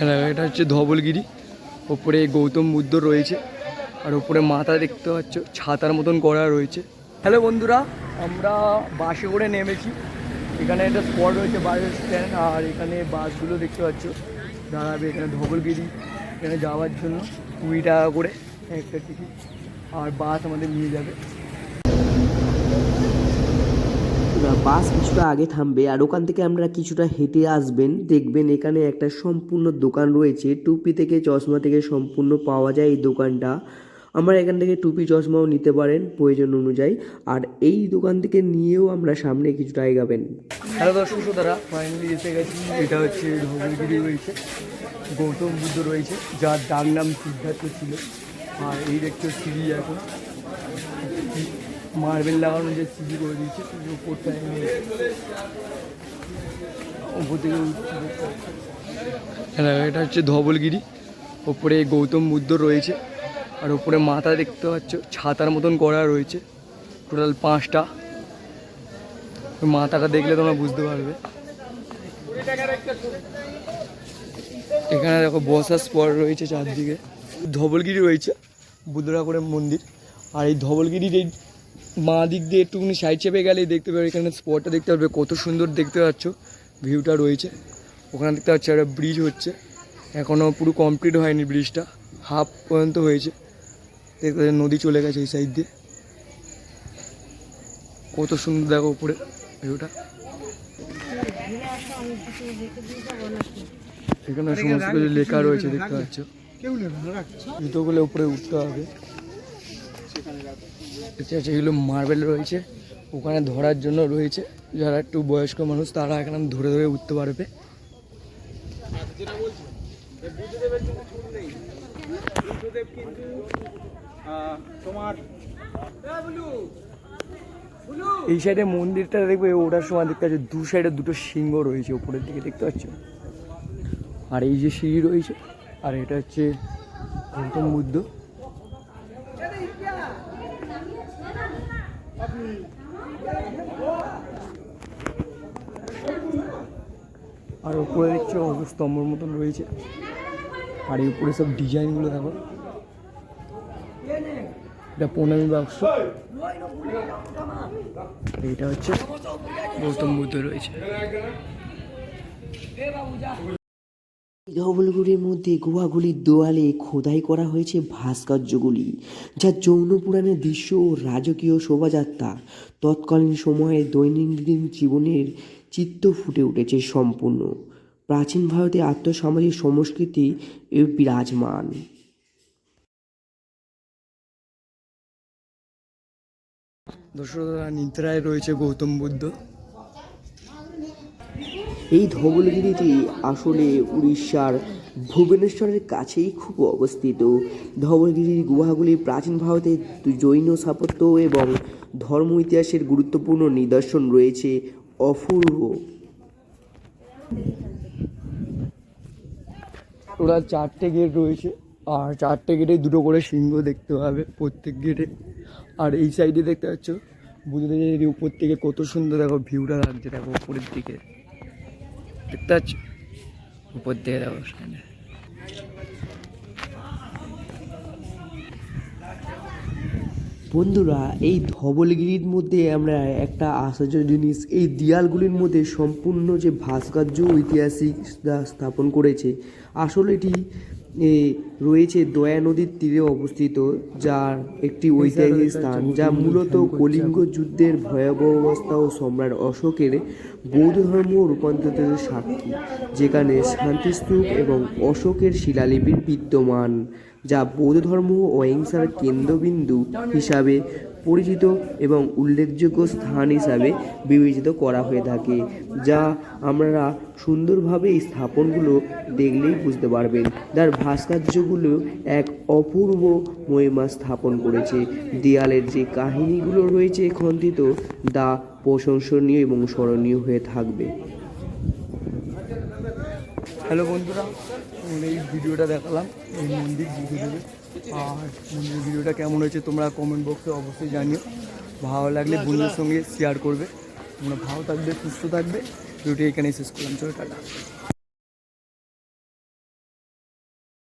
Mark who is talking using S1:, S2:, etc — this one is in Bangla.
S1: হ্যাঁ, এটা হচ্ছে ধবলগিরি। ওপরে গৌতম বুদ্ধ রয়েছে। আর ওপরে মাথা দেখতে পাচ্ছ ছাতার মতন করা রয়েছে। হ্যালো বন্ধুরা আমরা বাসে করে নেমেছি। এখানে একটা স্পট রয়েছে বাস স্ট্যান্ড আর এখানে বাসগুলো দেখতে পাচ্ছ। দাঁড়াবে এখানে ধবলগিরি এখানে যাওয়ার জন্য কুড়ি টাকা করে একটা টিকিট আর বাস আমাদের নিয়ে যাবে।
S2: বাস কিছুটা আগে থামবে আর ওখান থেকে আমরা কিছুটা হেঁটে আসবেন। দেখবেন এখানে একটা সম্পূর্ণ দোকান রয়েছে। টুপি থেকে চশমা থেকে সম্পূর্ণ পাওয়া যায় এই দোকানটা। আমরা এখান থেকে টুপি, চশমাও নিতে পারেন প্রয়োজন অনুযায়ী। আর এই দোকান থেকে নিয়েও আমরা সামনে কিছুটা এগাবেন।
S1: হ্যালো দর্শক শ্রোতারা ফাইনালি এসে গেছি। এটা হচ্ছে ধবলগিরি রয়েছে। গৌতম বুদ্ধ রয়েছে, যার ডাক নাম সিদ্ধার্থ ছিল। আর এই দেখছ সিঁড়ি এখন। মার্বেল লাগানো যে সিঁড়ি করে দিয়েছে থেকে। হ্যাঁ, এটা হচ্ছে ধবলগিরি। ওপরে গৌতম বুদ্ধ রয়েছে আর ওপরে মাথা দেখতে পাচ্ছ ছাতার মতন করা রয়েছে টোটাল পাঁচটা। মাথাটা দেখলে তোমরা বুঝতে পারবে। এখানে দেখো বসার স্পট রয়েছে চারদিকে। ধবলগিরি রয়েছে বুদ্ধরাগরের মন্দির। আর এই ধবলগিরির এই বাঁ দিক দিয়ে একটুখানি সাইড চেপে গেলেই দেখতে পাবে, এখানে স্পটটা দেখতে পারবে কত সুন্দর দেখতে পাচ্ছ ভিউটা রয়েছে। ওখানে দেখতে পাচ্ছ একটা ব্রিজ হচ্ছে এখনও পুরো কমপ্লিট হয়নি ব্রিজটা হাফ পর্যন্ত হয়েছে। দেখতে নদী চলে গেছে এই সাইড দিয়ে। কত সুন্দর দেখো উপরে ভিউটা এখানে সমস্ত কিছু লেখা রয়েছে, দেখতে পাচ্ছ। জুতোগুলো উপরে উঠতে হবে। হচ্ছে এগুলো মার্বেল রয়েছে। ওখানে ধরার জন্য রয়েছে। যারা একটু বয়স্ক মানুষ, তারা এখানে ধরে ধরে উঠতে পারবে। এই সাইডে মন্দিরটা দেখবে, ওটার সময় দেখতে পাচ্ছ দু সাইডে দুটো সিংহ রয়েছে উপরের দিকে দেখতে পাচ্ছ? আর এই যে সিঁড়ি রয়েছে, আর এটা হচ্ছে গৌতম বুদ্ধ। আর উপরে দেখছ স্তম্ভর মতন রয়েছে। আর এই উপরে সব ডিজাইনগুলো দেখো। এটা প্রণামী বাক্স। এটা হচ্ছে গৌতম বুদ্ধ রয়েছে।
S2: ধবলগুলির মধ্যে গুহাগুলির দেওয়ালে খোদাই করা হয়েছে ভাস্কর্যগুলি, যা যৌন পুরাণের দৃশ্য ও রাজকীয় শোভাযাত্রা। তৎকালীন সময়ে দৈনন্দিন জীবনের চিত্ত ফুটে উঠেছে সম্পূর্ণ। প্রাচীন ভারতে আত্মসামাজিক সংস্কৃতি বিরাজমান।
S1: দশরথ নিদ্রায় রয়েছে গৌতম বুদ্ধ।
S2: এই ধবলগিরিটি আসলে উড়িষ্যার ভুবনেশ্বরের কাছেই খুব অবস্থিত। ধবলগিরির গুহাগুলি প্রাচীন ভারতের জৈন স্থাপত্য এবং ধর্ম ইতিহাসের গুরুত্বপূর্ণ নিদর্শন রয়েছে। অপূর্ব।
S1: ওরা চারটে গেট রয়েছে। আর চারটে গেটে দুটো করে সিংহ দেখতে পাবে প্রত্যেক গেটে আর এই সাইডে দেখতে পাচ্ছ, বুদ্ধদেবের উপর থেকে কত সুন্দর দেখো ভিউটা লাগছে, দেখো উপরের দিকে। উপর দিয়ে দেবো সেখানে
S2: বন্ধুরা, এই ধবলগিরির মধ্যে আমরা একটা আশ্চর্য জিনিস, এই দেয়ালগুলির মধ্যে সম্পূর্ণ যে ভাস্কর্য ঐতিহাসিক স্থাপন করেছে, আসলে এটি রয়েছে দয়া নদীর তীরে অবস্থিত যার একটি ঐতিহাসিক স্থান যা মূলত কলিঙ্গ যুদ্ধের ভয়াবহ অবস্থা ও সম্রাট অশোকের বৌদ্ধ ধর্ম রূপান্তরের সাক্ষী যেখানে শান্তিস্তূপ এবং অশোকের শিলালিপি বিদ্যমান। যা বৌদ্ধ ধর্ম ও অহিংসার কেন্দ্রবিন্দু হিসাবে পরিচিত এবং উল্লেখযোগ্য স্থান হিসাবে বিবেচিত করা হয়ে থাকে, যা আমরা সুন্দরভাবে এই স্থাপনগুলো দেখলেই বুঝতে পারবেন। তার ভাস্কর্যগুলো এক অপূর্ব মহিমা স্থাপন করেছে। দেয়ালের যে কাহিনীগুলো রয়েছে খন্ডিত, তা প্রশংসনীয় এবং স্মরণীয় হয়ে থাকবে।
S1: হ্যালো বন্ধুরা এই ভিডিওটা দেখালাম, এই মন্দির বুদ্ধদেবের আর মন্দিরের ভিডিওটা কেমন হয়েছে তোমরা কমেন্ট বক্সে অবশ্যই জানিও। ভালো লাগলে বন্ধুদের সঙ্গে শেয়ার করবে। তোমরা ভালো থাকবে, সুস্থ থাকবে। ভিডিওটি এখানেই শেষ করলাম। চলো টাটা।